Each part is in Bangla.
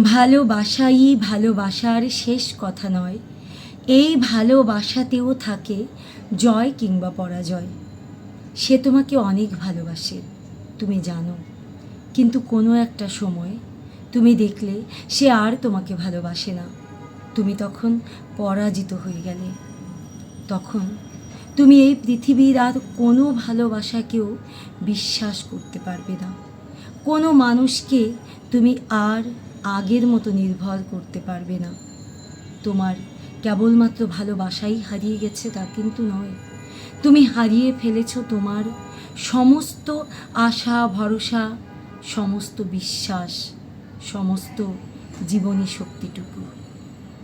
ভালোবাসাই ভালোবাসার শেষ কথা নয়। এই ভালোবাসাতেও থাকে জয় কিংবা পরাজয়। সে তোমাকে অনেক ভালোবাসে, তুমি জানো। কিন্তু কোনো একটা সময় তুমি দেখলে সে আর তোমাকে ভালোবাসে না। তুমি তখন পরাজিত হয়ে গেলে। তখন তুমি এই পৃথিবীর আর কোনো ভালোবাসাকেও বিশ্বাস করতে পারবে না। কোনো মানুষকে তুমি আর আগের মতো নির্ভর করতে পারবে না। তোমার কেবলমাত্র ভালোবাসাই হারিয়ে গেছে তা কিন্তু নয়। তুমি হারিয়ে ফেলেছ তোমার সমস্ত আশা, ভরসা, সমস্ত বিশ্বাস, সমস্ত জীবনী শক্তিটুকু।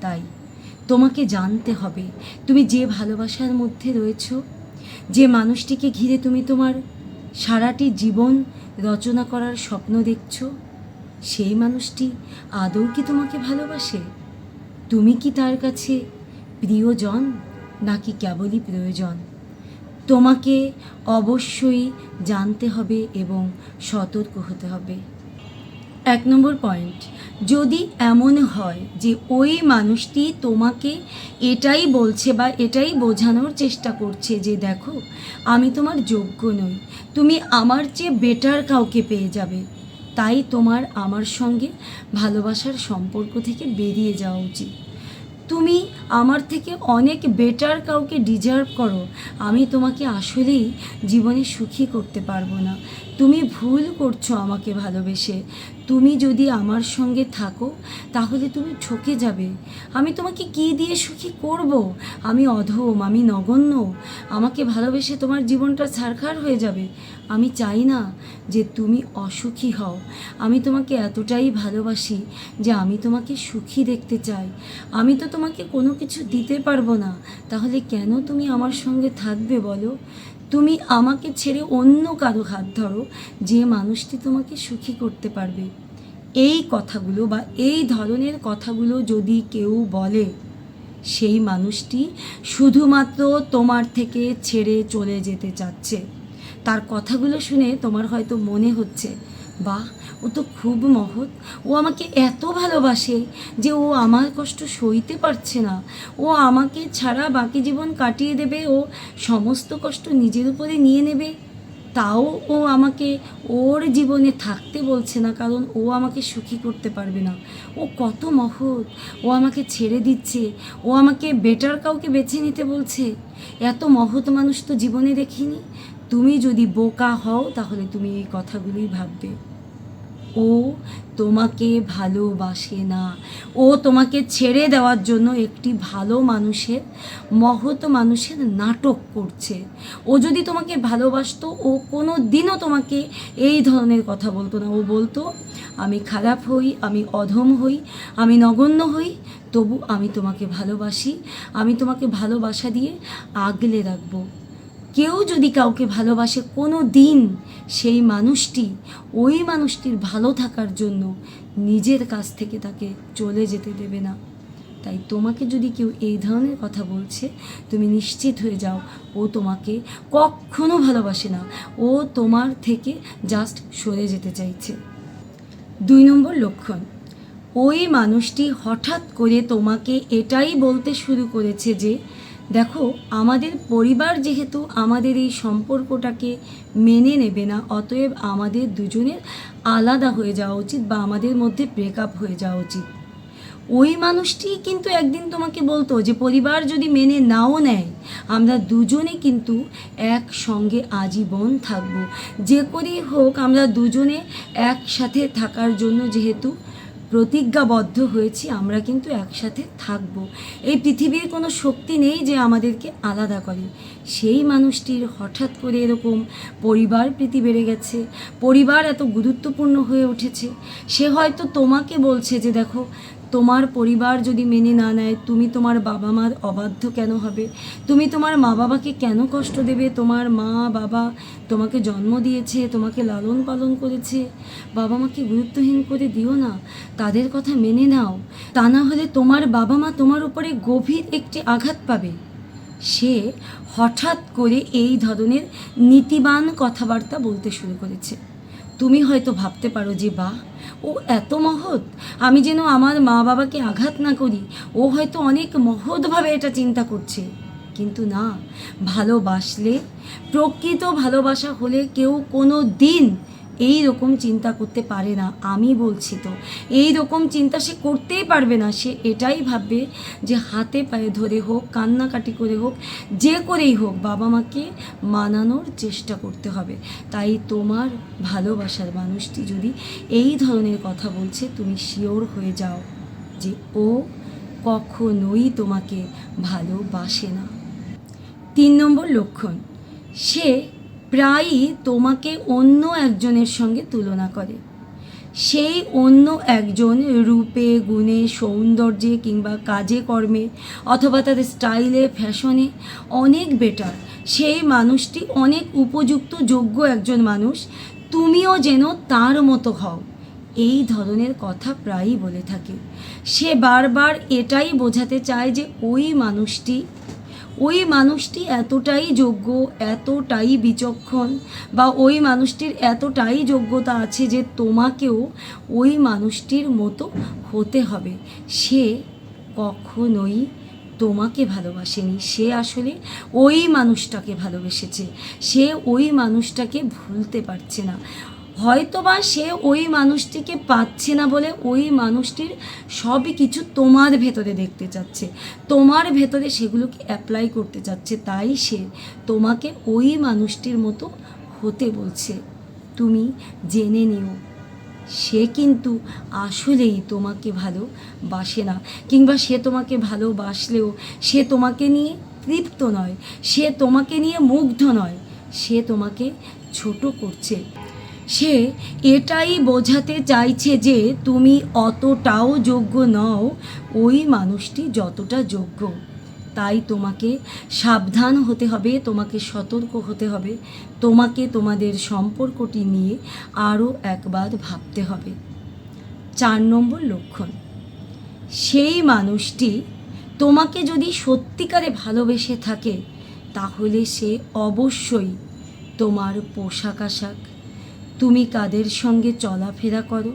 তাই তোমাকে জানতে হবে, তুমি যে ভালোবাসার মধ্যে রয়েছ, যে মানুষটিকে ঘিরে তুমি তোমার সারাটি জীবন রচনা করার স্বপ্ন দেখছ সেই মানুষটি আদৌ কি তোমাকে ভালোবাসে? তুমি কি তার কাছে প্রিয়জন নাকি কেবলই প্রয়োজন? তোমাকে অবশ্যই জানতে হবে এবং সতর্ক হতে হবে। এক নম্বর পয়েন্ট, যদি এমন হয় যে ওই মানুষটি তোমাকে এটাই বলছে বা এটাই বোঝানোর চেষ্টা করছে যে দেখো, আমি তোমার যোগ্য নই, তুমি আমার চেয়ে বেটার কাউকে পেয়ে যাবে। তাই তোমার আমার সঙ্গে ভালোবাসার সম্পর্ক থেকে বেরিয়ে যাওয়া উচিত। তুমি আমার থেকে অনেক বেটার কাউকে ডিজার্ভ করো। আমি তোমাকে আসলেই জীবনে সুখী করতে পারব না। তুমি ভুল করছ আমাকে ভালোবেসে। তুমি যদি আমার সঙ্গে থাকো, তাহলে তুমি ঠকে যাবে। আমি তোমাকে কি দিয়ে সুখী করব? আমি অধম, আমি নগণ্য। আমাকে ভালোবেসে তোমার জীবনটা ছারখার হয়ে যাবে। আমি চাই না যে তুমি অসুখী হও। আমি তোমাকে এতটাই ভালোবাসি যে আমি তোমাকে সুখী দেখতে চাই। আমি তো তোমাকে কোনো কিছু দিতে পারব না। তাহলে কেন তুমি আমার সঙ্গে থাকবে বলো? তুমি আমাকে ছেড়ে অন্য কারও হাত ধরো, যে মানুষটি তোমাকে সুখী করতে পারবে। এই কথাগুলো বা এই ধরনের কথাগুলো যদি কেউ বলে, সেই মানুষটি শুধুমাত্র তোমার থেকে ছেড়ে চলে যেতে চাচ্ছে। তার কথাগুলো শুনে তোমার হয়তো মনে হচ্ছে, বাহ ও তো খুব মহৎ। ও আমাকে এত ভালোবাসে যে ও আমার কষ্ট সইতে পারছে না। ও আমাকে ছাড়া বাকি জীবন কাটিয়ে দেবে, ও সমস্ত কষ্ট নিজের উপরে নিয়ে নেবে। তাও ও আমাকে ওর জীবনে থাকতে বলছে না, কারণ ও আমাকে সুখী করতে পারবে না। ও কত মহৎ। ও আমাকে ছেড়ে দিচ্ছে। ও আমাকে বেটার কাউকে বেছে নিতে বলছে। এত মহৎ মানুষ তো জীবনে দেখিনি। তুমি যদি বোকা হও, তাহলে তুমি এই কথাগুলোই ভাববে। ও তোমাকে ভালোবাসে না। ও তোমাকে ছেড়ে দেওয়ার জন্য একটি ভালো মানুষের, মহৎ মানুষের নাটক করছে। ও যদি তোমাকে ভালোবাসতো, ও কোনো দিনও তোমাকে এই ধরনের কথা বলতো না। ও বলতো, আমি খারাপ হই, আমি অধম হই, আমি নগণ্য হই, তবু আমি তোমাকে ভালোবাসি। আমি তোমাকে ভালোবাসা দিয়ে আগলে রাখব। কেউ যদি কাউকে ভালোবাসে, কোনো দিন সেই মানুষটি ওই মানুষটির ভালো থাকার জন্য নিজের কাছ থেকে তাকে চলে যেতে দেবে না। তাই তোমাকে যদি কেউ এই ধরনের কথা বলছে, তুমি নিশ্চিত হয়ে যাও, ও তোমাকে কখনো ভালোবাসে না। ও তোমার থেকে জাস্ট সরে যেতে চাইছে। দুই নম্বর লক্ষণ, ওই মানুষটি হঠাৎ করে তোমাকে এটাই বলতে শুরু করেছে যে দেখো, আমাদের পরিবার যেহেতু আমাদের এই সম্পর্কটাকে মেনে নেবে না, অতএব আমাদের দুজনের আলাদা হয়ে যাওয়া উচিত বা আমাদের মধ্যে ব্রেকআপ হয়ে যাওয়া উচিত। ওই মানুষটি কিন্তু একদিন তোমাকে বলতো যে, পরিবার যদি মেনে নাও নেয়, আমরা দুজনে কিন্তু একসঙ্গে আজীবন থাকব। যে করেই হোক, আমরা দুজনে একসাথে থাকার জন্য যেহেতু প্রতিজ্ঞাবদ্ধ হয়েছি, আমরা কিন্তু একসাথে থাকব। এই পৃথিবীর কোনো শক্তি নেই যে আমাদেরকে আলাদা করে। সেই মানুষটির হঠাৎ করে এরকম পরিবার প্রীতি বেড়ে গেছে, পরিবার এত গুরুত্বপূর্ণ হয়ে উঠেছে। সে হয়তো তোমাকে বলছে যে, দেখো তোমার পরিবার যদি মেনে না নেয়, তুমি তোমার বাবা মার অবাধ্য কেন হবে? তুমি তোমার মা বাবাকে কেন কষ্ট দেবে? তোমার মা বাবা তোমাকে জন্ম দিয়েছে, তোমাকে লালন পালন করেছে। বাবা মাকে গুরুত্বহীন করে দিও না, তাদের কথা মেনে নাও। তা না হলে তোমার বাবা মা তোমার উপরে গভীর একটি আঘাত পাবে। সে হঠাৎ করে এই ধরনের নীতিবান কথাবার্তা বলতে শুরু করেছে। তুমি হয়তো ভাবতে পারো যে বা ও এত মহৎ। আমি যেন আমার মা বাবাকে আঘাত না করি। ও হয়তো অনেক মহৎভাবে এটা চিন্তা করছে। কিন্তু না, ভালোবাসলে, প্রকৃত ভালোবাসা হলে কেউ কোনো দিন এই রকম চিন্তা করতে পারে না, আমি বলছি তো। এই রকম চিন্তা সে করতেই পারবে না, সে এটাই ভাববে যে হাতে পায়ে ধরে হোক, কান্নাকাটি করে হোক, যে করেই হোক, বাবা মাকে মানানোর চেষ্টা করতে হবে। তাই তোমার ভালোবাসার মানুষটি যদি এই ধরনের কথা বলছে, তুমি শিওর হয়ে যাও যে ও কখনোই তোমাকে ভালোবাসে না। তিন নম্বর লক্ষণ, সে প্রায়ই তোমাকে অন্য একজনের সঙ্গে তুলনা করে। সেই অন্য একজন রূপে, গুণে, সৌন্দর্যে কিংবা কাজে, কর্মে অথবা তাদের স্টাইলে, ফ্যাশনে অনেক বেটার সেই মানুষটি অনেক উপযুক্ত, যোগ্য একজন মানুষ। তুমিও যেন তার মতো হও। এই ধরনের কথা প্রায়ই বলে থাকে। সে বারবার এটাই বোঝাতে চায় যে ওই মানুষটি ওই মানুষটি এতটাই যোগ্য, এতটাই বিচক্ষণ বা ওই মানুষটির এতটাই যোগ্যতা আছে যে তোমাকেও ওই মানুষটির মতো হতে হবে। সে কখনোই তোমাকে ভালোবাসেনি। সে আসলে ওই মানুষটাকে ভালোবেসেছে। সে ওই মানুষটাকে ভুলতে পারছে না। হয়তোবা সে ওই মানুষটিকে পাচ্ছে না বলে ওই মানুষটির সবই কিছু তোমার ভেতরে দেখতে চাচ্ছে। তোমার ভেতরে সেগুলোকে অ্যাপ্লাই করতে চাচ্ছে, তাই সে তোমাকে ওই মানুষটির মতো হতে বলছে। তুমি জেনে নিও, সে কিন্তু আসলেই তোমাকে ভালোবাসে না, কিংবা সে তোমাকে ভালোবাসলেও সে তোমাকে নিয়ে তৃপ্ত নয়, সে তোমাকে নিয়ে মুগ্ধ নয়, সে তোমাকে ছোট করছে। সে এটাই বোঝাতে চাইছে যে তুমি অতটাও যোগ্য নও, ওই মানুষটি যতটা যোগ্য। তাই তোমাকে সাবধান হতে হবে, তোমাকে সতর্ক হতে হবে, তোমাকে তোমাদের সম্পর্কটি নিয়ে আরও একবার ভাবতে হবে। চার নম্বর লক্ষণ, সেই মানুষটি তোমাকে যদি সত্যিকারে ভালোবেসে থাকে, তাহলে সে অবশ্যই তোমার পোশাক আশাক তুমি কাদের সঙ্গে চলাফেরা করো।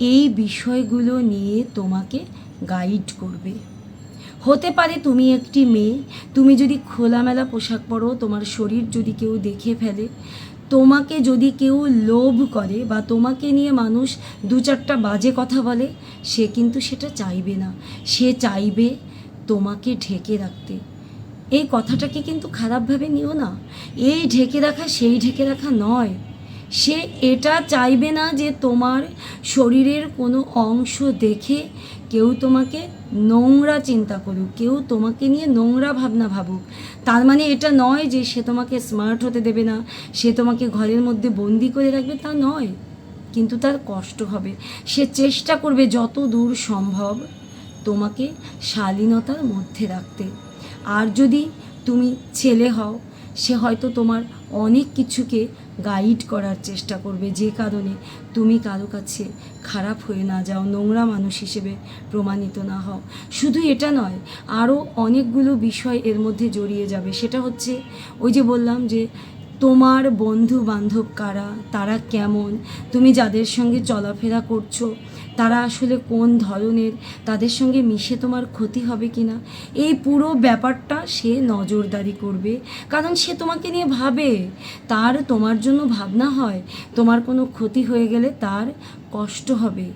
এই বিষয়গুলো নিয়ে তোমাকে গাইড করবে। হতে পারে তুমি একটি মেয়ে, তুমি যদি খোলামেলা পোশাক পরো, তোমার শরীর যদি কেউ দেখে ফেলে, তোমাকে যদি কেউ লোভ করে বা তোমাকে নিয়ে মানুষ দু চারটা বাজে কথা বলে, সে কিন্তু সেটা চাইবে না। সে চাইবে তোমাকে ঢেকে রাখতে। এই কথাটাকে কিন্তু খারাপভাবে নিও না। এই ঢেকে রাখা, সেই ঢেকে রাখা নয়। সে এটা চাইবে না যে তোমার শরীরের কোনো অংশ দেখে কেউ তোমাকে নোংরা চিন্তা করুক, কেউ তোমাকে নিয়ে নোংরা ভাবনা ভাবুক। তার মানে এটা নয় যে সে তোমাকে স্মার্ট হতে দেবে না, সে তোমাকে ঘরের মধ্যে বন্দি করে রাখবে, তা নয়। কিন্তু তার কষ্ট হবে। সে চেষ্টা করবে যত দূর সম্ভব তোমাকে শালীনতার মধ্যে রাখতে। আর যদি তুমি ছেলে হও সে হয়তো তোমার অনেক কিছুকে গাইড করার চেষ্টা করবে। যে কারণে তুমি কারও কাছে খারাপ হয়ে না যাও, নোংরা মানুষ হিসেবে প্রমাণিত না হও। শুধু এটা নয় আরও অনেকগুলো বিষয় এর মধ্যে জড়িয়ে যাবে। সেটা হচ্ছে ওই যে বললাম যে তোমার বন্ধু বান্ধব কারা? তারা কেমন? তুমি যাদের সঙ্গে চলাফেরা করছ, তারা আসলে কোন ধরনের? তাদের সঙ্গে মিশে তোমার ক্ষতি হবে কি না এই পুরো ব্যাপারটা সে নজরদারি করবে। কারণ সে তোমাকে নিয়ে ভাবে। তার তোমার জন্য ভাবনা হয়। তোমার কোনো ক্ষতি হয়ে গেলে তার কষ্ট হবে।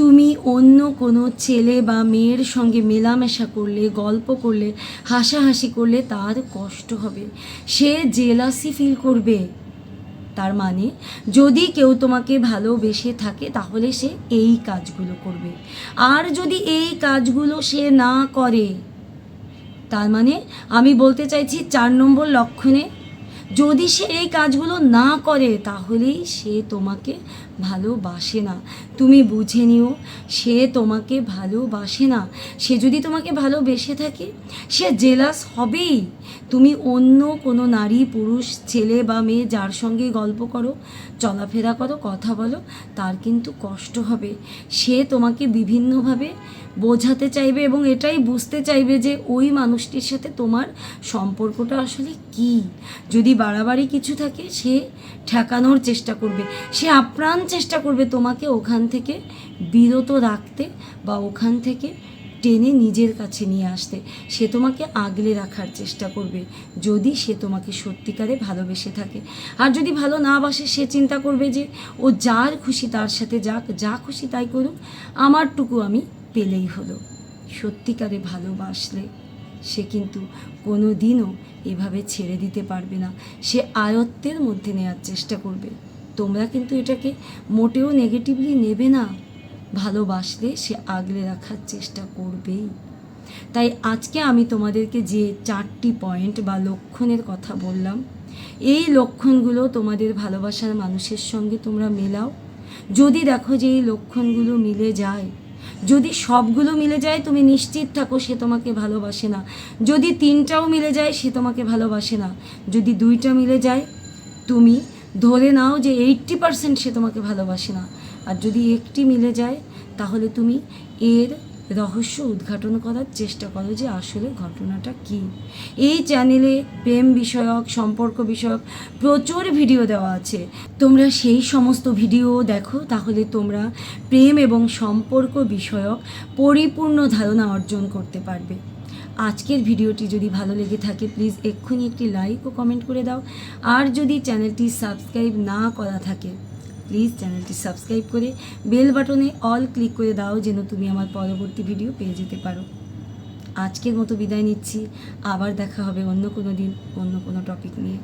তুমি অন্য কোনো ছেলে বা মেয়ের সঙ্গে মেলামেশা করলে, গল্প করলে, হাসাহাসি করলে তার কষ্ট হবে। সে জেলাসি ফিল করবে। তার মানে যদি কেউ তোমাকে ভালোবেসে থাকে, তাহলে সে এই কাজগুলো করবে। আর যদি এই কাজগুলো সে না করে, তার মানে আমি বলতে চাইছি চার নম্বর লক্ষণে, যদি সে এই কাজগুলো না করে, তাহলেই সে তোমাকে ভালোবাসে না তুমি বুঝে নিও, সে তোমাকে ভালোবাসে না সে যদি তোমাকে ভালোবেসে থাকে, সে জেলাস হবেই। তুমি অন্য কোনো নারী, পুরুষ, ছেলে বা মেয়ে যার সঙ্গে গল্প করো, চলাফেরা করো, কথা বলো, তার কিন্তু কষ্ট হবে। সে তোমাকে বিভিন্নভাবে বোঝাতে চাইবে এবং এটাই বুঝতে চাইবে যে ওই মানুষটির সাথে তোমার সম্পর্কটা আসলে কি। যদি বাড়াবাড়ি কিছু থাকে, সে ঠেকানোর চেষ্টা করবে। সে আপ্রাণ চেষ্টা করবে তোমাকে ওখান থেকে বিরত রাখতে বা ওখান থেকে টেনে নিজের কাছে নিয়ে আসতে। সে তোমাকে আগলে রাখার চেষ্টা করবে। যদি সে তোমাকে সত্যিকারে ভালোবেসে থাকে। আর যদি ভালো না বাসে, সে চিন্তা করবে যে, ও যার খুশি তার সাথে যাক, যা খুশি তাই করুক, আমারটুকু আমি পেলেই হলো। সত্যিকারে ভালোবাসলে সে কিন্তু কোনো দিনও এভাবে ছেড়ে দিতে পারবে না। সে আয়ত্তের মধ্যে নেওয়ার চেষ্টা করবে। তোমরা কিন্তু এটাকে মোটেও নেগেটিভলি নেবে না। ভালোবাসলে সে আগলে রাখার চেষ্টা করবেই। তাই আজকে আমি তোমাদেরকে যে চারটি পয়েন্ট বা লক্ষণের কথা বললাম, এই লক্ষণগুলো তোমাদের ভালোবাসার মানুষের সঙ্গে তোমরা মেলাও। যদি দেখো যে এই লক্ষণগুলো মিলে যায়, যদি সবগুলো মিলে যায়, তুমি নিশ্চিত থাকো সে তোমাকে ভালোবাসে না। যদি তিনটাও মিলে যায়, সে তোমাকে ভালোবাসে না। যদি দুইটা মিলে যায়, তুমি ধরে নাও যে এইট্টি পারসেন্ট সে তোমাকে ভালোবাসে না। আর যদি একটি মিলে যায়, তাহলে তুমি এর রহস্য উদ্ঘাটন করার চেষ্টা করো যে আসলে ঘটনাটা কি। এই চ্যানেলে প্রেম বিষয়ক, সম্পর্ক বিষয়ক প্রচুর ভিডিও দেওয়া আছে। তোমরা সেই সমস্ত ভিডিও দেখো, তাহলে তোমরা প্রেম এবং সম্পর্ক বিষয়ক পরিপূর্ণ ধারণা অর্জন করতে পারবে। আজকের ভিডিওটি যদি ভালো লেগে থাকে প্লিজ এক্ষুনি একটি লাইক ও কমেন্ট করে দাও। আর যদি চ্যানেলটি সাবস্ক্রাইব না করা থাকে প্লিজ চ্যানেলটি সাবস্ক্রাইব করে বেল বাটনে অল ক্লিক করে দাও, যেন তুমি আমার পরবর্তী ভিডিও পেয়ে যেতে পারো। আজকের মতো বিদায় নিচ্ছি। আবার দেখা হবে অন্য কোনো দিন, অন্য কোনো টপিক নিয়ে।